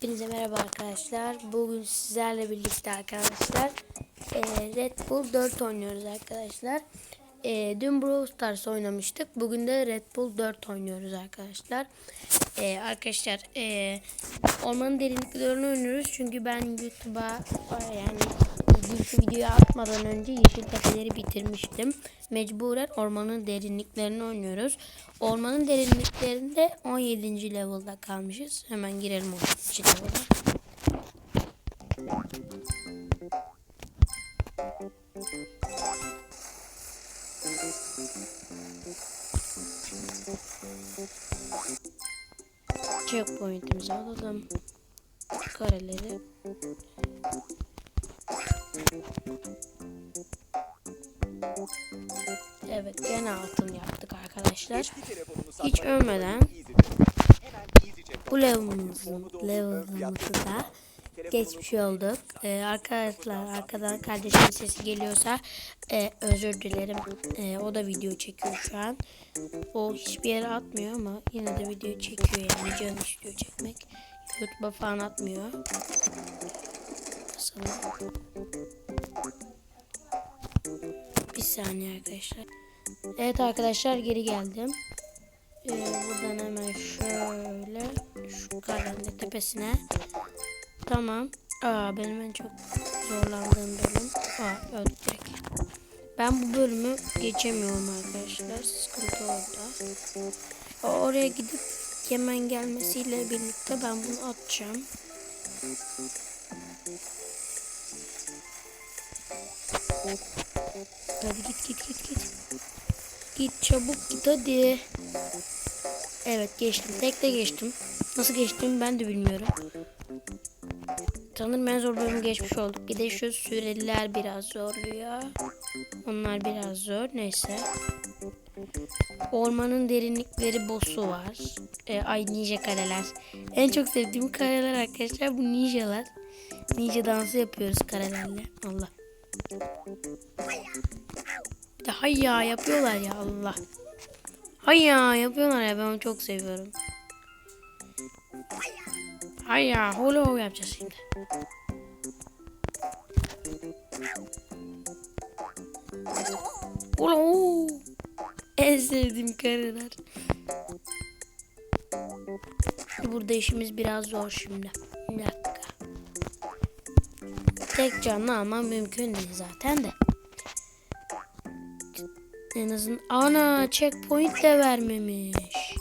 Hepinize merhaba arkadaşlar. Bugün sizlerle birlikte arkadaşlar e, Red Bull 4 oynuyoruz arkadaşlar. E, dün Brawl Stars oynamıştık. Bugün de Red Bull 4 oynuyoruz arkadaşlar. E, arkadaşlar ormanın derinliklerini oynuyoruz. Çünkü ben YouTube'a yani dünkü videoyu atmadan önce Yeşil Tepeleri bitirmiştim. Mecburen ormanın derinliklerini oynuyoruz. Ormanın derinliklerinde 17. level'da kalmışız. Hemen girelim 17. level'a. Checkpoint'imizi alalım. Kareleri. Evet gene altın yaptık arkadaşlar. Hiç ölmeden bu level'ımızı, level'ımızı da geçmiş olduk. Ee, arkadaşlar arkadan kardeşimin sesi geliyorsa e, özür dilerim. E, o da video çekiyor şu an. O hiçbir yere atmıyor ama yine de video çekiyor yani canı istiyor çekmek. YouTube'a falan atmıyor. Basalım. Bir saniye arkadaşlar. Evet arkadaşlar geri geldim. Ee, buradan hemen şöyle şu karanlık tepesine. Tamam. Aa benim en çok zorlandığım bölüm. Aa direkt. Ben bu bölümü geçemiyorum arkadaşlar. Sıkıntı orada. Oraya gidip hemen gelmesiyle birlikte ben bunu atacağım. Hadi git git git git. Git çabuk git hadi. Evet geçtim. Tek de geçtim. Nasıl geçtim ben de bilmiyorum. Sanırım en zor bölümü geçmiş olduk. Bir de şu süreliler biraz zorluyor. Onlar biraz zor. Neyse. Ormanın derinlikleri boss'u var. Ee, ay ninja kareler. En çok sevdiğim kareler arkadaşlar bu ninjalar. Ninja dansı yapıyoruz karelerle. Allah. Bir de hayya yapıyorlar ya Allah. Hayya yapıyorlar ya ben onu çok seviyorum. Hayya holo yapacağız şimdi. Holo. En sevdiğim kareler. Burada işimiz biraz zor şimdi. Bir. Tek canlı almam mümkün değil zaten de. En azından ana checkpoint de vermemiş.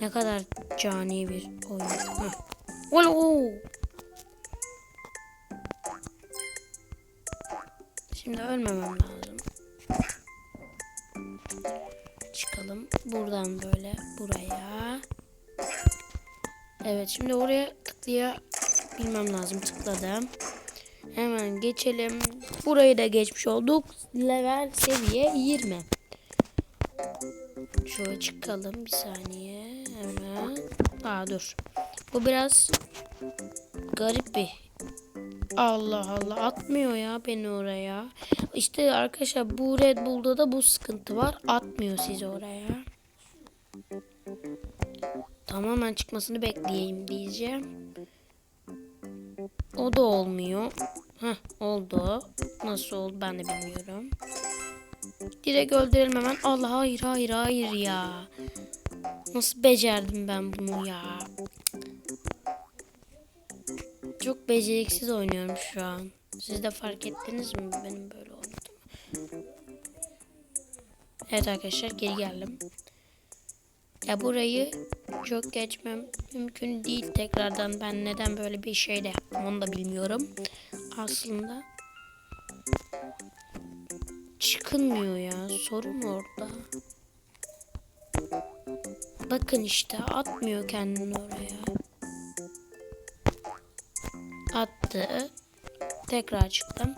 Ne kadar cani bir oyun. Olo. Şimdi ölmemem lazım. Çıkalım. Buradan böyle buraya. Evet şimdi oraya tıklaya bilmem lazım tıkladım. Hemen geçelim. Burayı da geçmiş olduk. Level seviye 20. Şöyle çıkalım bir saniye. Hemen. Aa dur. Bu biraz garip bir. Allah Allah atmıyor ya beni oraya. İşte arkadaşlar bu Red Bull'da da bu sıkıntı var. Atmıyor sizi oraya. Tamamen çıkmasını bekleyeyim diyeceğim. O da olmuyor. Heh oldu. Nasıl oldu ben de bilmiyorum. Direkt öldürelim hemen. Allah hayır hayır hayır ya. Nasıl becerdim ben bunu ya. Çok beceriksiz oynuyorum şu an. Siz de fark ettiniz mi benim böyle oynadığımı? Evet arkadaşlar geri geldim. Ya burayı çok geçmem mümkün değil tekrardan. Ben neden böyle bir şey de yaptım onu da bilmiyorum. Aslında çıkılmıyor ya. Sorun orada. Bakın işte atmıyor kendini oraya. Attı. Tekrar çıktım.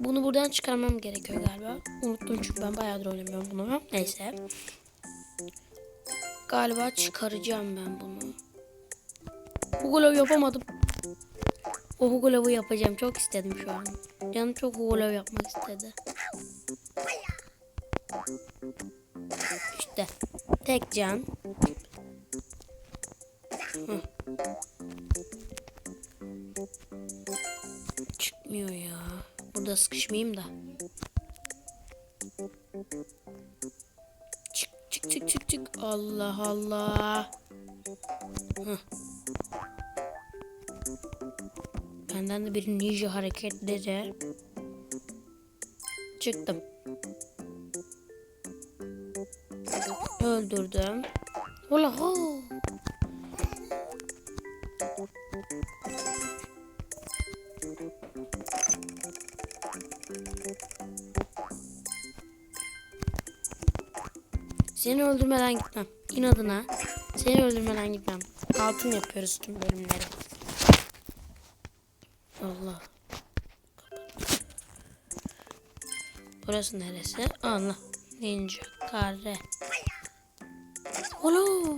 Bunu buradan çıkarmam gerekiyor galiba. Unuttum çünkü ben bayağıdır oynamıyorum bunu. Neyse. Galiba çıkaracağım ben bunu. Hugolov yapamadım. O Hugolov'u yapacağım. Çok istedim şu an. Canım çok Hugolov yapmak istedi. İşte. Tek can. Hı. Çıkmıyor ya. Burada sıkışmayayım da. Çık çık çık. Allah Allah. Hı. Benden de bir ninja hareketleri. Çıktım. Öldürdüm. Ola ho. Seni öldürmeden gitmem. İnadına. Seni öldürmeden gitmem. Altın yapıyoruz tüm bölümleri. Allah. Burası neresi? Allah. Ninja. Kare. Olo.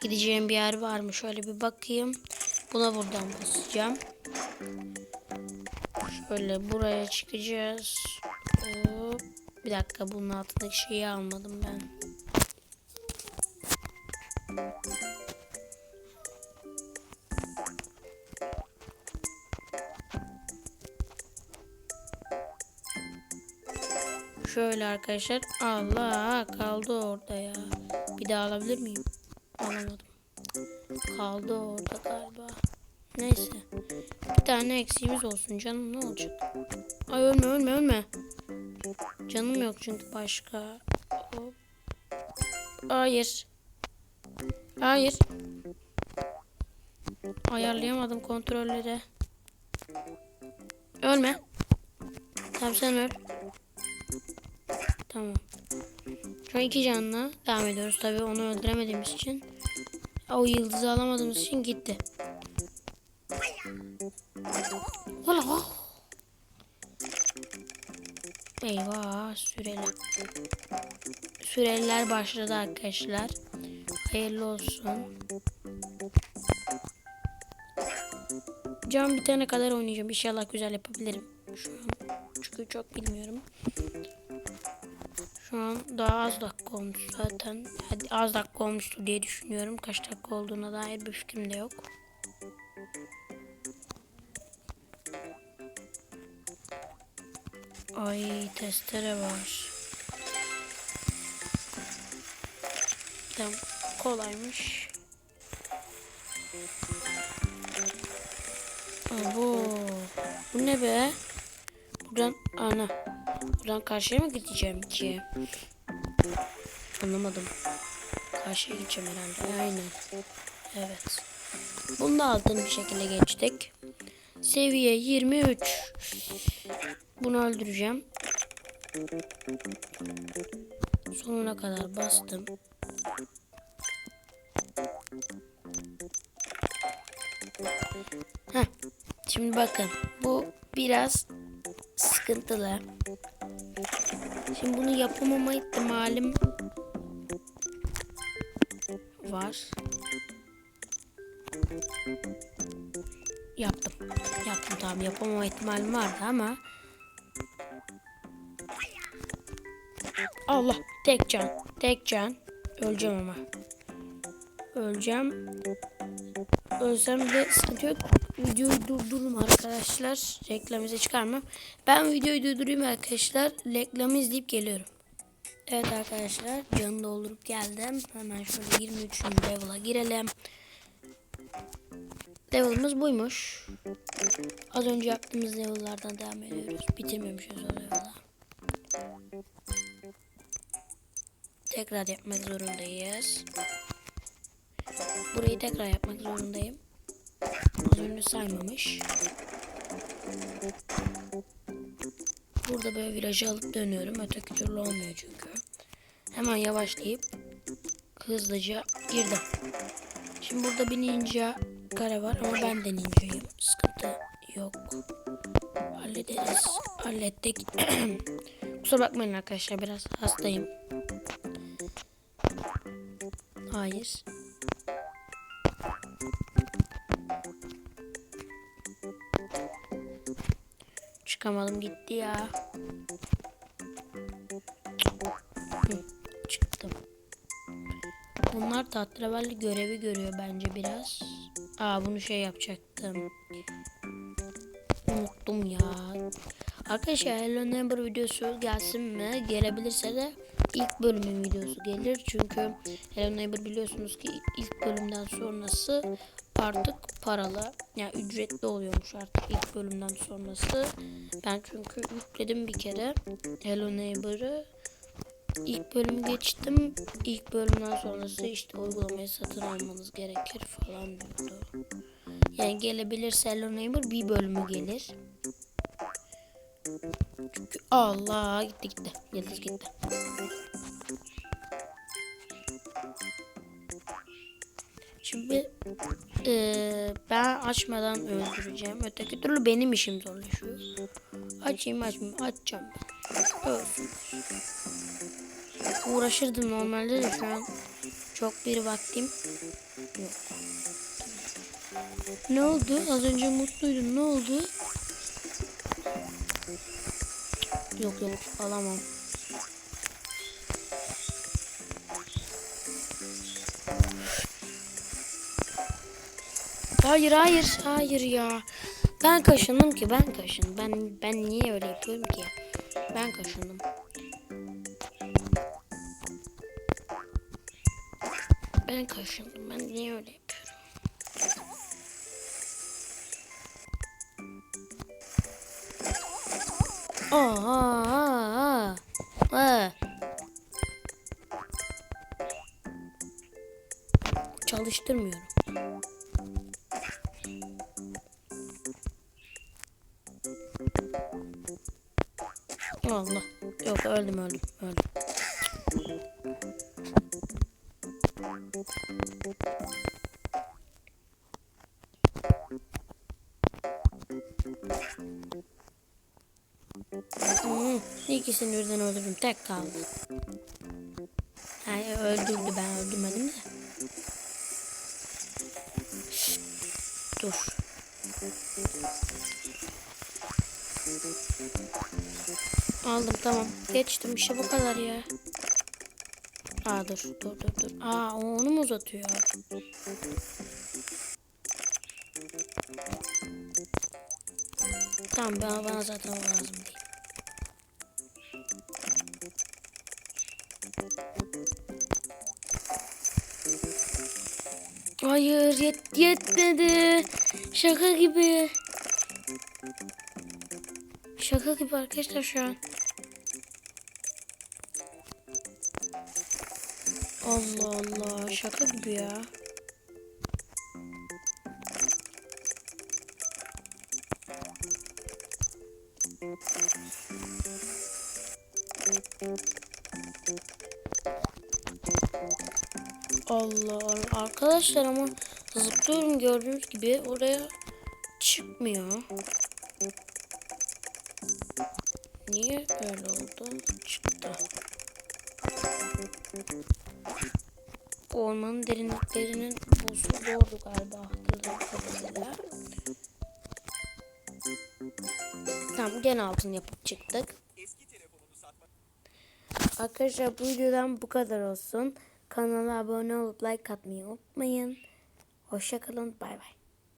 Gideceğim bir yer var mı? Şöyle bir bakayım. Buna buradan basacağım. Şöyle buraya çıkacağız. Hop. Bir dakika bunun altındaki şeyi almadım ben. Şöyle arkadaşlar. Allah kaldı orada ya. Bir daha alabilir miyim? Alamadım. Kaldı orada galiba. Neyse. Bir tane eksiğimiz olsun canım ne olacak? Ay ölme ölme ölme. Canım yok çünkü başka. Hayır. Hayır. Ayarlayamadım kontrolleri. Ölme. Tamam sen öl. Tamam. Şu an iki canla devam ediyoruz. Tabii onu öldüremediğimiz için. O yıldızı alamadığımız için gitti. Ola. Eyvah süreli. Süreliler başladı arkadaşlar. Hayırlı olsun. Can bitene kadar oynayacağım. İnşallah güzel yapabilirim. Şu an çünkü çok bilmiyorum. Şu an daha az dakika olmuş zaten. Hadi az dakika olmuştu diye düşünüyorum. Kaç dakika olduğuna dair bir fikrim de yok. Ay testere var. Tamam kolaymış. Abo. Bu ne be? Buradan ana. Buradan karşıya mı gideceğim ki? Anlamadım. Karşıya gideceğim herhalde. Aynen. Evet. Bunu da altın bir şekilde geçtik. Seviye 23. Bunu öldüreceğim. Sonuna kadar bastım. Heh. Şimdi bakın. Bu biraz sıkıntılı. Şimdi bunu yapamama ihtimalim var. Yaptım. Yaptım tamam yapamama ihtimalim vardı ama Allah tek can. Tek can. Öleceğim ama. Öleceğim. Ölsem de sıkıntı yok. Videoyu durdururum arkadaşlar. Reklamı çıkarmam. Ben videoyu durdurayım arkadaşlar. Reklamı izleyip geliyorum. Evet arkadaşlar canı doldurup geldim. Hemen şöyle 23. level'a girelim. Level'ımız buymuş. Az önce yaptığımız level'lardan devam ediyoruz. Bitirmemişiz o level'ı. Tekrar yapmak zorundayız. Burayı tekrar yapmak zorundayım. Az saymamış. Burada böyle virajı alıp dönüyorum. Öteki türlü olmuyor çünkü. Hemen yavaşlayıp hızlıca girdim. Şimdi burada bir ninja kare var ama ben de ninjayım. Sıkıntı yok. Hallederiz. Hallettik. Kusura bakmayın arkadaşlar biraz hastayım. Hayır. Çıkamadım gitti ya. Çıktım. Bunlar Tatravalli görevi görüyor bence biraz. Aa bunu şey yapacaktım. Unuttum ya. Arkadaşlar Hello Neighbor videosu gelsin mi? Gelebilirse de ilk bölümün videosu gelir. Çünkü Hello Neighbor biliyorsunuz ki ilk bölümden sonrası artık paralı. Yani ücretli oluyormuş artık ilk bölümden sonrası. Ben çünkü yükledim bir kere Hello Neighbor'ı. İlk bölümü geçtim. İlk bölümden sonrası işte uygulamayı satın almanız gerekir falan diyordu. Yani gelebilirse Hello Neighbor bir bölümü gelir. Çünkü Allah gitti gitti. Yıldız gitti. Eee, ben açmadan öldüreceğim. Öteki türlü benim işim zorlaşıyor. Açayım açmayayım. Açacağım. Ölsün. Uğraşırdım normalde de şu an çok bir vaktim yok. Ne oldu? Az önce mutluydun. Ne oldu? Yok yok alamam. Hayır hayır hayır ya. Ben kaşındım ki ben kaşındım. Ben ben niye öyle yapıyorum ki? Ben kaşındım. Ben kaşındım. Ben niye öyle yapıyorum? Aa, aa. Çalıştırmıyorum. Öldüm öldüm öldüm. Hmm, ikisini birden öldürdüm. Tek kaldı. Hayır öldürdü ben öldürmedim de. Dur. Aldım tamam. Geçtim işte bu kadar ya. Aa dur dur dur dur. Aa onu mu uzatıyor? Tamam bana, bana zaten lazım değil. Hayır yet yetmedi. Şaka gibi. Şaka gibi arkadaşlar şu an. Allah Allah şaka gibi ya. Allah Allah arkadaşlar ama zıplıyorum gördüğünüz gibi oraya çıkmıyor. Niye öyle oldu? Çıktı. Ormanın derinliklerinin buzu doğru galiba hatırladığım kadarıyla. Tamam gene altın yapıp çıktık. Arkadaşlar bu videodan bu kadar olsun. Kanala abone olup like atmayı unutmayın. Hoşçakalın. Bay bay.